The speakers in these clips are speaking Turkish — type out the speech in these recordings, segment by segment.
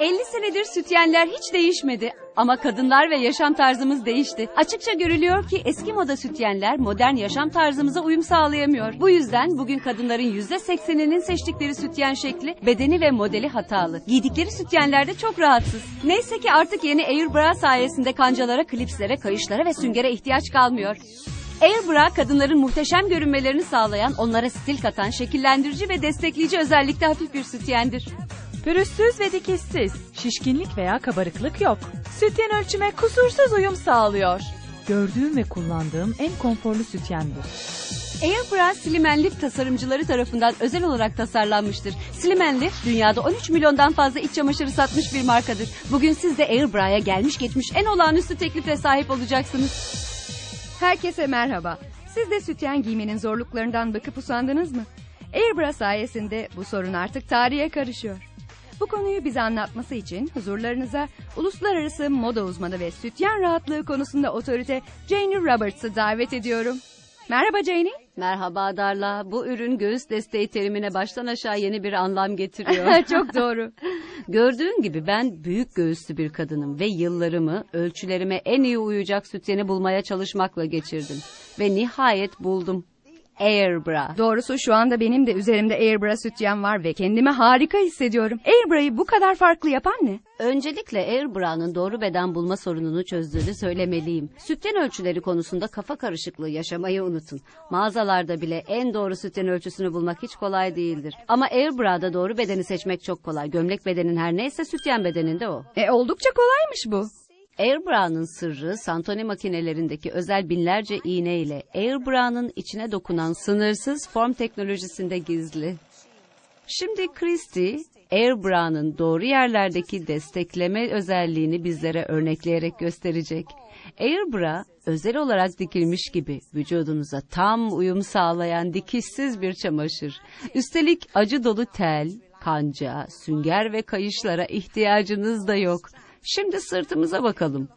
50 senedir sütyenler hiç değişmedi. Ama kadınlar ve yaşam tarzımız değişti. Açıkça görülüyor ki eski moda sütyenler modern yaşam tarzımıza uyum sağlayamıyor. Bu yüzden bugün kadınların %80'inin seçtikleri sütyen şekli, bedeni ve modeli hatalı. Giydikleri sütyenler de çok rahatsız. Neyse ki artık yeni Air Bra sayesinde kancalara, klipslere, kayışlara ve süngere ihtiyaç kalmıyor. Air Bra kadınların muhteşem görünmelerini sağlayan, onlara stil katan, şekillendirici ve destekleyici özellikte hafif bir sütyendir. Pürüzsüz ve dikişsiz, şişkinlik veya kabarıklık yok. Sütyen ölçüme kusursuz uyum sağlıyor. Gördüğüm ve kullandığım en konforlu sütyendir. Air Bra Slim and Lift tasarımcıları tarafından özel olarak tasarlanmıştır. Slim and Lift dünyada 13 milyondan fazla iç çamaşırı satmış bir markadır. Bugün siz de Air Bra'ya gelmiş geçmiş en olağanüstü teklifle sahip olacaksınız. Herkese merhaba. Siz de sütyen giymenin zorluklarından bakıp usandınız mı? Airbra sayesinde bu sorun artık tarihe karışıyor. Bu konuyu bize anlatması için huzurlarınıza uluslararası moda uzmanı ve sütyen rahatlığı konusunda otorite Janie Roberts'ı davet ediyorum. Merhaba Janie. Merhaba Darla. Bu ürün göğüs desteği terimine baştan aşağı yeni bir anlam getiriyor. Çok doğru. Gördüğün gibi ben büyük göğüslü bir kadınım ve yıllarımı ölçülerime en iyi uyacak sütyeni bulmaya çalışmakla geçirdim. Ve nihayet buldum. Air Bra. Doğrusu şu anda benim de üzerimde Airbra sütyen var ve kendimi harika hissediyorum. Airbra'yı bu kadar farklı yapan ne? Öncelikle Air Bra'nın doğru beden bulma sorununu çözdüğünü söylemeliyim. Sütyen ölçüleri konusunda kafa karışıklığı yaşamayı unutun. Mağazalarda bile en doğru sütyen ölçüsünü bulmak hiç kolay değildir. Ama Air Bra'da doğru bedeni seçmek çok kolay. Gömlek bedenin her neyse sütyen bedeninde o. E oldukça kolaymış bu. Airbra'nın sırrı Santoni makinelerindeki özel binlerce iğne ile Airbra'nın içine dokunan sınırsız form teknolojisinde gizli. Şimdi Christie, Airbra'nın doğru yerlerdeki destekleme özelliğini bizlere örnekleyerek gösterecek. Airbra, özel olarak dikilmiş gibi vücudunuza tam uyum sağlayan dikişsiz bir çamaşır. Üstelik acı dolu tel, kanca, sünger ve kayışlara ihtiyacınız da yok. Şimdi sırtımıza bakalım.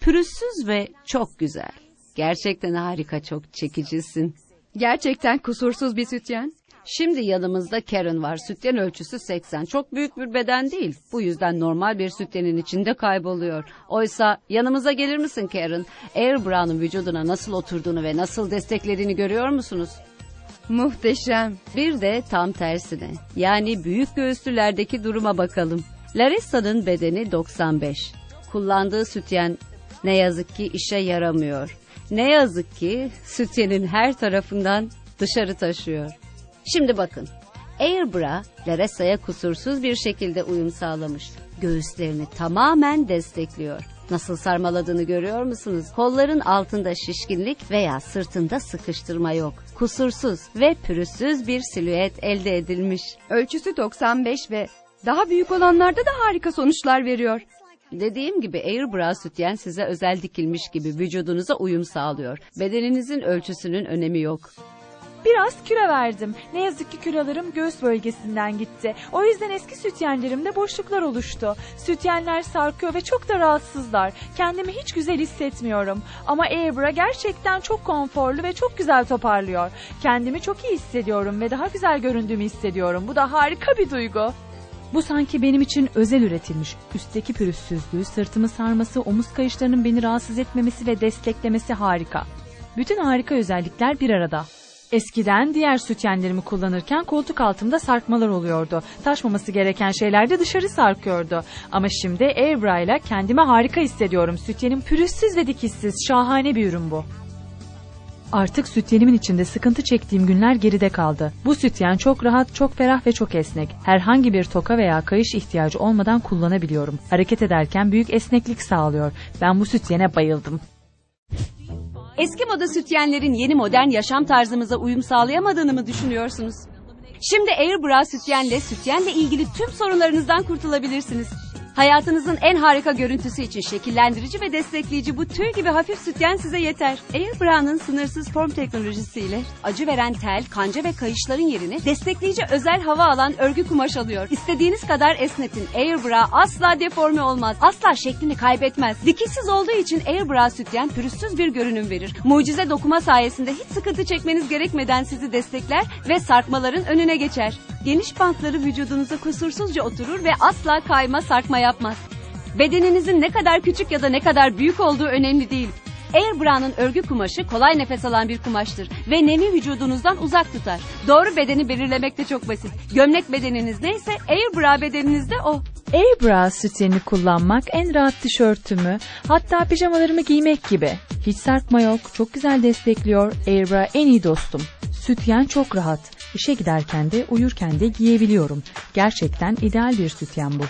Pürüzsüz ve çok güzel. Gerçekten harika çok çekicisin. Gerçekten kusursuz bir sütyen. Şimdi yanımızda Karen var. Sütyen ölçüsü 80. Çok büyük bir beden değil. Bu yüzden normal bir sütyenin içinde kayboluyor. Oysa yanımıza gelir misin Karen? Air Bra'nın vücuduna nasıl oturduğunu ve nasıl desteklediğini görüyor musunuz? Muhteşem. Bir de tam tersine. Yani büyük göğüslülerdeki duruma bakalım. Larissa'nın bedeni 95. Kullandığı sütyen ne yazık ki işe yaramıyor. Ne yazık ki sütyenin her tarafından dışarı taşıyor. Şimdi bakın. Airbra, Larissa'ya kusursuz bir şekilde uyum sağlamış. Göğüslerini tamamen destekliyor. Nasıl sarmaladığını görüyor musunuz? Kolların altında şişkinlik veya sırtında sıkıştırma yok. Kusursuz ve pürüzsüz bir silüet elde edilmiş. Ölçüsü 95 ve daha büyük olanlarda da harika sonuçlar veriyor. Dediğim gibi Airbra sütyen size özel dikilmiş gibi vücudunuza uyum sağlıyor. Bedeninizin ölçüsünün önemi yok. Biraz kilo verdim. Ne yazık ki kilolarım göğüs bölgesinden gitti. O yüzden eski sütyenlerimde boşluklar oluştu. Sütyenler sarkıyor ve çok da rahatsızlar. Kendimi hiç güzel hissetmiyorum. Ama Airbra gerçekten çok konforlu ve çok güzel toparlıyor. Kendimi çok iyi hissediyorum ve daha güzel göründüğümü hissediyorum. Bu da harika bir duygu. Bu sanki benim için özel üretilmiş. Üstteki pürüzsüzlüğü, sırtımı sarması, omuz kayışlarının beni rahatsız etmemesi ve desteklemesi harika. Bütün harika özellikler bir arada. Eskiden diğer sütyenlerimi kullanırken koltuk altımda sarkmalar oluyordu. Taşmaması gereken şeyler de dışarı sarkıyordu. Ama şimdi Airbra ile kendimi harika hissediyorum. Sütyenim pürüzsüz ve dikişsiz. Şahane bir ürün bu. Artık sütyenimin içinde sıkıntı çektiğim günler geride kaldı. Bu sütyen çok rahat, çok ferah ve çok esnek. Herhangi bir toka veya kayış ihtiyacı olmadan kullanabiliyorum. Hareket ederken büyük esneklik sağlıyor. Ben bu sütyene bayıldım. Eski moda sütyenlerin yeni modern yaşam tarzımıza uyum sağlayamadığını mı düşünüyorsunuz? Şimdi Airbra sütyenle sütyenle ilgili tüm sorunlarınızdan kurtulabilirsiniz. Hayatınızın en harika görüntüsü için şekillendirici ve destekleyici bu tüy gibi hafif sütyen size yeter. Airbra'nın sınırsız form teknolojisiyle acı veren tel, kanca ve kayışların yerini destekleyici özel hava alan örgü kumaş alıyor. İstediğiniz kadar esnetin. Airbra asla deforme olmaz. Asla şeklini kaybetmez. Dikişsiz olduğu için Airbra sütyen pürüzsüz bir görünüm verir. Mucize dokuma sayesinde hiç sıkıntı çekmeniz gerekmeden sizi destekler ve sarkmaların önüne geçer. Geniş bantları vücudunuza kusursuzca oturur ve asla kayma sarkma yapmaz. Bedeninizin ne kadar küçük ya da ne kadar büyük olduğu önemli değil. Air Bra'nın örgü kumaşı kolay nefes alan bir kumaştır ve nemi vücudunuzdan uzak tutar. Doğru bedeni belirlemek de çok basit. Gömlek bedeniniz neyse Air Bra bedeniniz de o. Airbra sütyeni kullanmak en rahat tişörtümü hatta pijamalarımı giymek gibi. Hiç sarkma yok, çok güzel destekliyor. Airbra en iyi dostum. Sütyen çok rahat. İşe giderken de uyurken de giyebiliyorum. Gerçekten ideal bir sütyen bu.